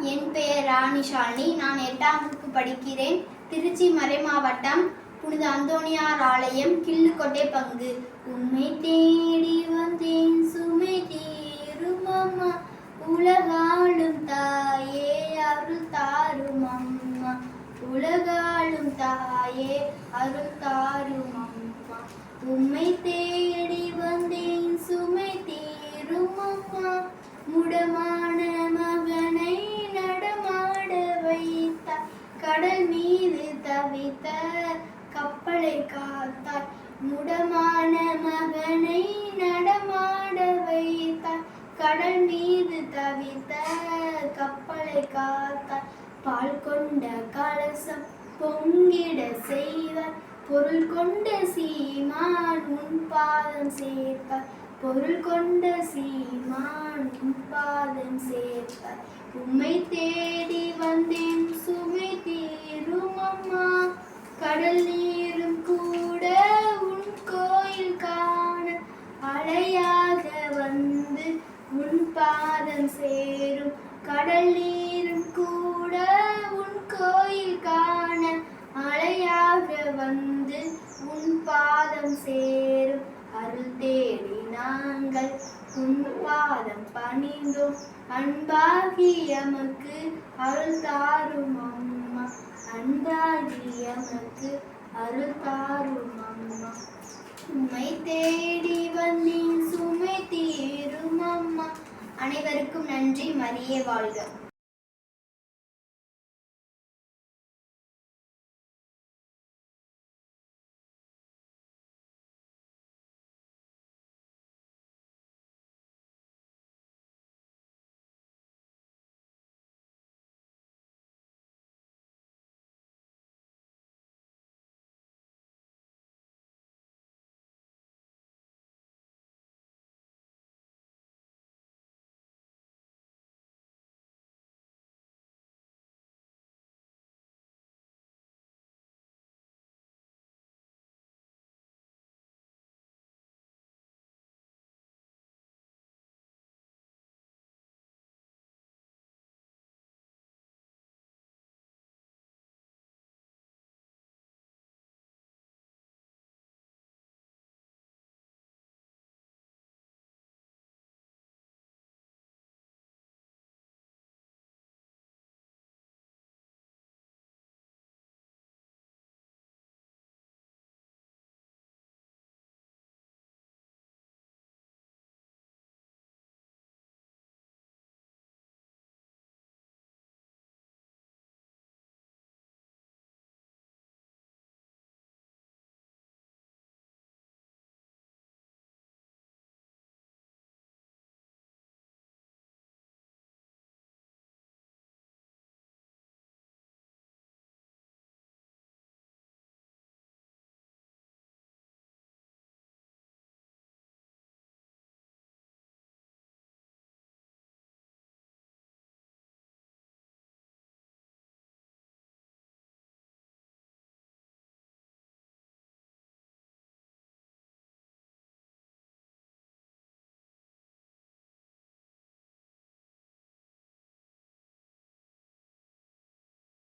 என் பெயர் ராணி ஷாலினி. நான் எட்டாம் வகுப்பு படிக்கிறேன். திருச்சி மறைமாவட்டம் புனித அந்தோணியார் ஆலயம் கிள்ளுக்கொட்டை பங்கு. உண்மை தேடி வந்தேன். சுமை தீருமம்மா உலகாலும் உலகாளும் தாயே அருள் தாரும் அம்மா. உலகாளும் தாயே அருள் தாரும் அம்மா. தேடி வந்தேன். சுமை தீரும் அம்மா. முடமான தவித்த கப்பலை காத்தார். முடமான மகனை நடமாட வைத்தார். கடல் மீது தவித்த கப்பலை காத்தார். பால் கொண்ட கலசம் பொங்கிட செய்தார். பொருள் கொண்ட சீமான் உன் பாதம் சேர்ப்பார். பொருள் கொண்ட சீமான் உன் பாதம் சேர்ப்பார். உம்மை தேடி வந்தேன் சுமை தீரும் கடல் நீரும் கூட உன் கோயில் காண அலையாக வந்து உன் பாதம் சேரும். கடல் நீரும் கூட உன் கோயில் காண அலையாக வந்து உன் பாதம் சேரும். அருள் தேடி நாங்கள் உன் பாதம் பணிந்தோம். அன்பாகி எமக்கு அருள் தாரும். அன்பாகி எமக்கு அம்மா உம்மை தேடி வந்தேன் சுமை தீரும் அம்மா அனைவருக்கும் நன்றி மரியே வாழ்க.